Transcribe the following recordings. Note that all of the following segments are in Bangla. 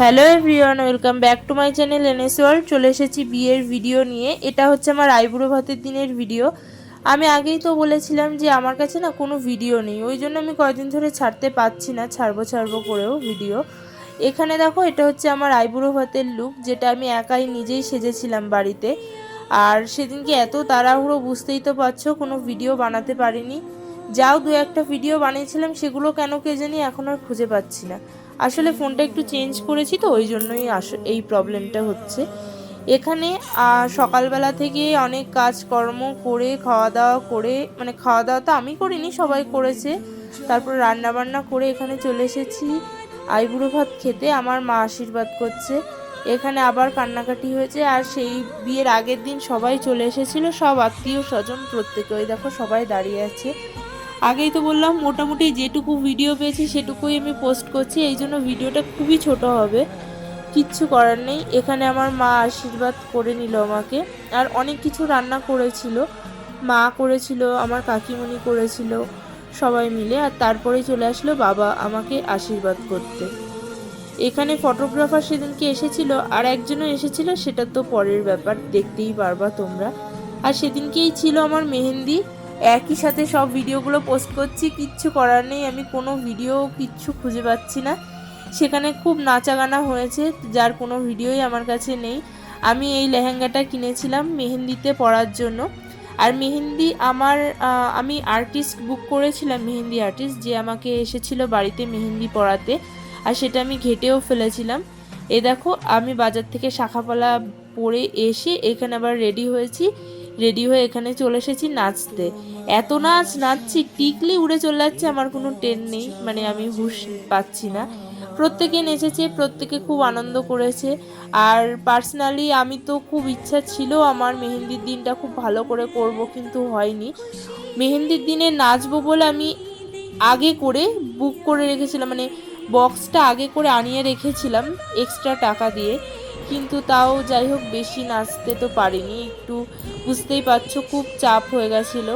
Hello everyone, welcome back to my channel NS world. চলে এসেছি বিয়ের ভিডিও নিয়ে। এটা হচ্ছে আমার আইবুড়ো ভাতের দিনের ভিডিও। আমি আগেই তো বলেছিলাম যে আমার কাছে না কোনো ভিডিও নেই। ওই জন্য আমি কয়দিন ধরে ছাড়তে পারছি না, ছাড়বো ছাড়বো করেও ভিডিও। এখানে দেখো, এটা হচ্ছে আমার আইবুড়ো ভাতের লুক যেটা আমি একাই নিজেই সেজেছিলাম বাড়িতে। আর সেদিনকে এত তাড়াহুড়ো বুঝতেই তো পারছ, কোনো ভিডিও বানাতে পারিনি। যাও, দু একটা ভিডিও বানিয়েছিলাম, সেগুলো কেন কে জানি এখন আর খুঁজে পাচ্ছি না। আসলে ফোনটা একটু চেঞ্জ করেছি তো, ওই জন্যই আস এই প্রবলেমটা হচ্ছে। এখানে সকালবেলা থেকে অনেক কাজকর্ম করে খাওয়া দাওয়া করে মানে খাওয়া দাওয়া তো আমি করিনি, সবাই করেছে। তারপর রান্না বান্না করে এখানে চলে এসেছি। আইবুড়ো ভাত খেতে আমার মা আশীর্বাদ করছে। এখানে আবার কান্নাকাটি হয়েছে, আর সেই বিয়ের আগের দিন সবাই চলে এসেছিল, সব আত্মীয় স্বজন প্রত্যেকে। ওই দেখো সবাই দাঁড়িয়ে আছে। আগেই তো বললাম, মোটামুটি যেটুকু ভিডিও পেয়েছি সেটুকুই আমি পোস্ট করছি, এই জন্য ভিডিওটা খুবই ছোট হবে। কিচ্ছু করার নেই, এখানে আমার মা আশীর্বাদ করে নিল আমাকে। আর অনেক কিছু রান্না করেছিল, মা করেছিল, আমার কাকিমণি করেছিল, সবাই মিলে। আর তারপরে চলে আসলো বাবা আমাকে আশীর্বাদ করতে। এখানে ফটোগ্রাফার সেদিনকে এসেছিল, আর একজনও এসেছিল, সেটা তো পরের ব্যাপার, দেখতেই পারবা তোমরা। আর সেদিনকেই ছিল আমার মেহেন্দি একই সাথে সব ভিডিওগুলো পোস্ট করছি, কিচ্ছু করার নেই, আমি কোনো ভিডিও কিচ্ছু খুঁজে পাচ্ছি না। সেখানে খুব নাচা গানা হয়েছে, যার কোনো ভিডিওই আমার কাছে নেই। আমি এই লেহেঙ্গাটা কিনেছিলাম মেহেন্দিতে পরার জন্য। আর মেহেন্দি আমার আমি আর্টিস্ট বুক করেছিলাম মেহেন্দি আর্টিস্ট যে আমাকে এসেছিল বাড়িতে মেহেন্দি পড়াতে আর সেটা আমি ঘেটেও ফেলেছিলাম। এ দেখো, আমি বাজার থেকে শাখাপালা পরে এসে এখানে আবার রেডি হয়েছি। রেডি হয়ে এখানে চলে এসেছি নাচতে। এত নাচ নাচছি, টিকলি উড়ে চলে যাচ্ছে, আমার কোনো টেন নেই মানে আমি হুশ পাচ্ছি না। প্রত্যেকে নেচেছে, প্রত্যেকে খুব আনন্দ করেছে। আর পার্সোনালি আমি তো খুব ইচ্ছা ছিল আমার মেহেন্দির দিনটা খুব ভালো করে করব, কিন্তু হয়নি। মেহেন্দির দিনে নাচবো বলে আমি আগে করে বুক করে রেখেছিলাম মানে বক্সটা আগে করে আনিয়ে রেখেছিলাম এক্সট্রা টাকা দিয়ে। কিন্তু তাও যাই হোক বেশি নাচতে তো পারিনি, একটু বুঝতেই পারছ খুব চাপ হয়ে গেছিল।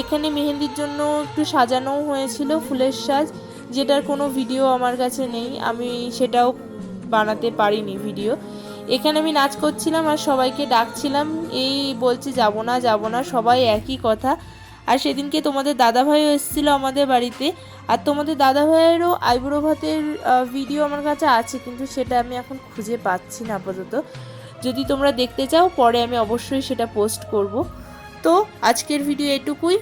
এখানে মেহেন্দির জন্য একটু সাজানোও হয়েছিল ফুলের সাজ, যেটার কোনো ভিডিও আমার কাছে নেই, আমি সেটাও বানাতে পারিনি ভিডিও। এখানে আমি নাচ করছিলাম আর সবাইকে ডাকছিলাম, এই বলছে যাব না যাব না, সবাই একই কথা। আর সেদিনকে তোমাদের দাদাভাইও এসেছিল আমাদের বাড়িতে। আর তোমাদের দাদাভাইয়েরও আইবুড়ো ভাতের ভিডিও আমার কাছে আছে, কিন্তু সেটা আমি এখন খুঁজে পাচ্ছি না আপাতত। যদি তোমরা দেখতে চাও, পরে আমি অবশ্যই সেটা পোস্ট করব। তো আজকের ভিডিও এটুকুই।